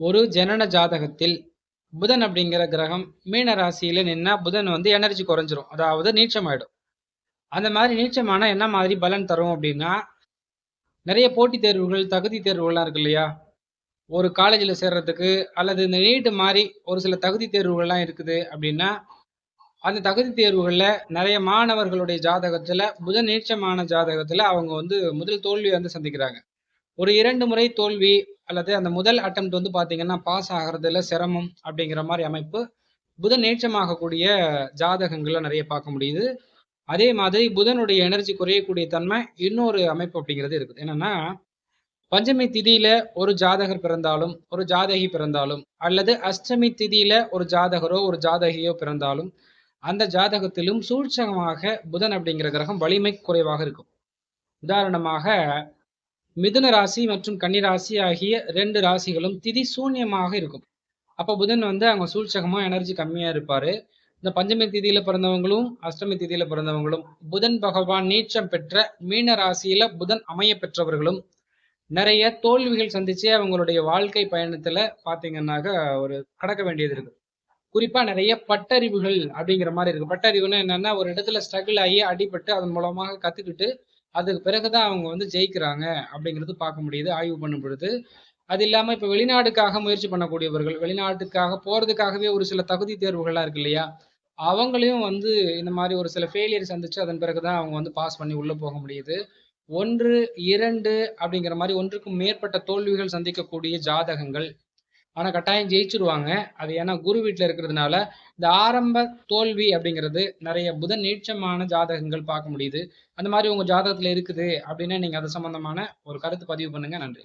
ஒரு ஜனன ஜாதகத்தில் புதன் அப்படிங்கிற கிரகம் மீன ராசியில நின்னா புதன் வந்து எனர்ஜி குறைஞ்சிரும். அதாவது நீச்சம் ஆயிடும் அந்த மாதிரி நீச்சமானா என்ன மாதிரி பலன் தரும் அப்படின்னா நிறைய போட்டித் தேர்வுகள் தகுதி தேர்வுகள்லாம் இருக்கு இல்லையா? ஒரு காலேஜில் சேர்றதுக்கு அல்லது இந்த நீட்டு மாதிரி ஒரு சில தகுதி தேர்வுகள்லாம் இருக்குது அப்படின்னா அந்த தகுதி தேர்வுகளில் நிறைய மாணவர்களுடைய ஜாதகத்தில் புதன் நீச்சமான ஜாதகத்தில் அவங்க வந்து முதல் தோல்வியை வந்து சந்திக்கிறாங்க. ஒரு இரண்டு முறை தோல்வி அல்லது அந்த முதல் அட்டம் வந்து பார்த்தீங்கன்னா பாஸ் ஆகிறதுல சிரமம் அப்படிங்கிற மாதிரி அமைப்பு புதன் நீச்சமாகக்கூடிய ஜாதகங்களை நிறைய பார்க்க முடியுது. அதே மாதிரி புதனுடைய எனர்ஜி குறையக்கூடிய தன்மை இன்னொரு அமைப்பு அப்படிங்கிறது இருக்குது. என்னன்னா பஞ்சமி திதியில ஒரு ஜாதகர் பிறந்தாலும் ஒரு ஜாதகி பிறந்தாலும் அல்லது அஷ்டமி திதியில ஒரு ஜாதகரோ ஒரு ஜாதகியோ பிறந்தாலும் அந்த ஜாதகத்திலும் சூழ்ச்சகமாக புதன் அப்படிங்கிற கிரகம் வலிமை குறைவாக இருக்கும். உதாரணமாக மிதுன ராசி மற்றும் கன்னி ராசி ஆகிய ரெண்டு ராசிகளும் திதி சூன்யமாக இருக்கும். அப்போ புதன் வந்து அவங்க சூழ்ச்சகமாக எனர்ஜி கம்மியாக இருப்பார். இந்த பஞ்சமி திதியில் பிறந்தவங்களும் அஷ்டமி திதியில் பிறந்தவங்களும் புதன் பகவான் நீச்சம் பெற்ற மீன ராசியில் புதன் அமைய பெற்றவர்களும் நிறைய தோல்விகள் சந்திச்சு அவங்களுடைய வாழ்க்கை பயணத்தில் பார்த்தீங்கன்னாக்க ஒரு கடக்க வேண்டியது இருக்கு. குறிப்பாக நிறைய பட்டறிவுகள் அப்படிங்கிற மாதிரி இருக்கு. பட்டறிவுன்னா என்னன்னா ஒரு இடத்துல ஸ்ட்ரகிள் ஆகி அடிபட்டு அதன் மூலமாக கற்றுக்கிட்டு அதுக்கு பிறகுதான் அவங்க வந்து ஜெயிக்கிறாங்க அப்படிங்கிறது பார்க்க முடியுது ஆய்வு பண்ணும் பொழுது. அது இல்லாமல் இப்போ வெளிநாடுக்காக முயற்சி பண்ணக்கூடியவர்கள் வெளிநாட்டுக்காக போகிறதுக்காகவே ஒரு சில தகுதி தேர்வுகள்லாம் இருக்கு இல்லையா? அவங்களையும் வந்து இந்த மாதிரி ஒரு சில ஃபெயிலியர் சந்திச்சு அதன் பிறகு தான் அவங்க வந்து பாஸ் பண்ணி உள்ளே போக முடியுது. ஒன்று இரண்டு அப்படிங்கிற மாதிரி ஒன்றுக்கும் மேற்பட்ட தோல்விகள் சந்திக்கக்கூடிய ஜாதகங்கள் ஆனால் கட்டாயம் ஜெயிச்சிருவாங்க. அது ஏன்னா குரு வீட்டில் இருக்கிறதுனால இந்த ஆரம்ப தோல்வி அப்படிங்கிறது நிறைய புதன் நீட்சமான ஜாதகங்கள் பார்க்க முடியுது. அந்த மாதிரி உங்கள் ஜாதகத்தில் இருக்குது அப்படின்னா நீங்கள் அது சம்மந்தமான ஒரு கருத்து பதிவு பண்ணுங்கள் நன்றி.